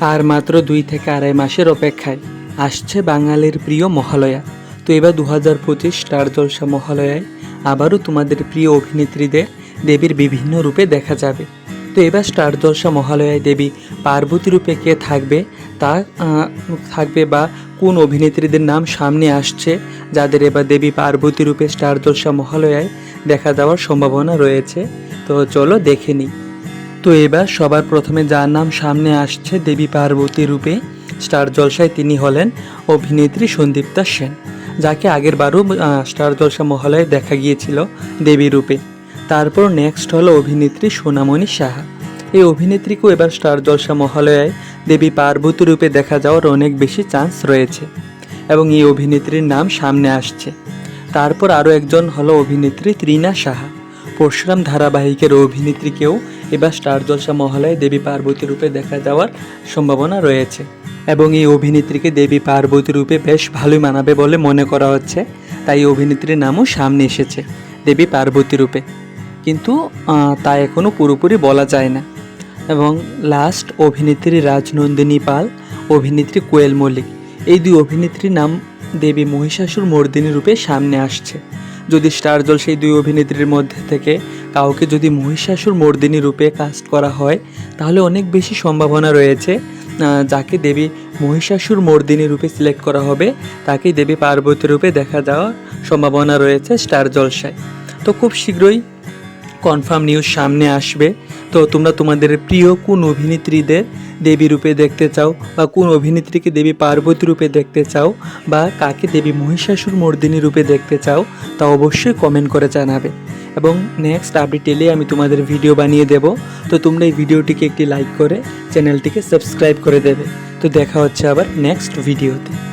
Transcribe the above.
আর মাত্র দুই থেকে আড়াই মাসের অপেক্ষায় আসছে বাঙালির প্রিয় মহালয়া। তো এবার দু হাজার পঁচিশ স্টার জলসা মহালয়ায় আবারও তোমাদের প্রিয় অভিনেত্রীদের দেবীর বিভিন্ন রূপে দেখা যাবে। তো এবার স্টার জলসা মহালয়ায় দেবী পার্বতী রূপে কে থাকবে, তা থাকবে বা কোন অভিনেত্রীদের নাম সামনে আসছে, যাদের এবার দেবী পার্বতী রূপে স্টার জলসা মহালয়ায় দেখা যাওয়ার সম্ভাবনা রয়েছে। তো চলো দেখে নিই। তো এবার সবার প্রথমে যার নাম সামনে আসছে দেবী পার্বতী রূপে, স্টার জলসায় তিনি হলেন অভিনেত্রী সন্দীপ্তা সেন, যাকে আগের বারও স্টার জলসা মহালয়ে দেখা গিয়েছিল দেবী রূপে। তারপর নেক্সট হলো অভিনেত্রী সোনামণি সাহা। এই অভিনেত্রীকেও এবার স্টার জলসা মহালয়ায় দেবী পার্বতী রূপে দেখা যাওয়ার অনেক বেশি চান্স রয়েছে এবং এই অভিনেত্রীর নাম সামনে আসছে। তারপর আরও একজন হলো অভিনেত্রী ত্রিনা সাহা। পরশুরাম ধারাবাহিকের অভিনেত্রীকেও এবার স্টার জলসা মহালয়ে দেবী পার্বতী রূপে দেখা যাওয়ার সম্ভাবনা রয়েছে। এবং এই অভিনেত্রীকে দেবী পার্বতী রূপে বেশ ভালোই মানাবে বলে মনে করা হচ্ছে। তাই অভিনেত্রীর নামও সামনে এসেছে, দেবী পার্বতী রূপে। কিন্তু তা এখনও পুরোপুরি বলা যায় না। এবং লাস্ট অভিনেত্রী রাজনন্দিনী পাল, অভিনেত্রী কোয়েল মল্লিক। এই দুই অভিনেত্রীর নাম দেবী মহিষাসুর মর্দিনী রূপে সামনে আসছে। যদি স্টার জল সেই দুই অভিনেত্রীর মধ্যে থেকে কাউকে যদি মহিষাসুর মর্দিনী রূপে কাস্ট করা হয়, তাহলে অনেক বেশি সম্ভাবনা রয়েছে যাকে দেবী মহিষাসুর মর্দিনী রূপে সিলেক্ট করা হবে, তাকেই দেবী পার্বতী রূপে দেখা যাওয়ার সম্ভাবনা রয়েছে স্টার জলসায়। তো খুব শীঘ্রই কনফার্ম নিউজ সামনে আসবে। তো তোমরা তোমাদের প্রিয় কোন অভিনেত্রীদের দেবী রূপে দেখতে চাও বা কোন অভিনেত্রীকে দেবী পার্বতী রূপে দেখতে চাও বা কাকে দেবী মহিষাসুর মর্দিনী রূপে দেখতে চাও তা অবশ্যই কমেন্ট করে জানাবে। এবং নেক্সট আপডেট এলে আমি তোমাদের ভিডিও বানিয়ে দেব। তো তোমরা এই ভিডিওটিকে একটি লাইক করে চ্যানেলটিকে সাবস্ক্রাইব করে দেবে। তো দেখা হচ্ছে আবার নেক্সট ভিডিওতে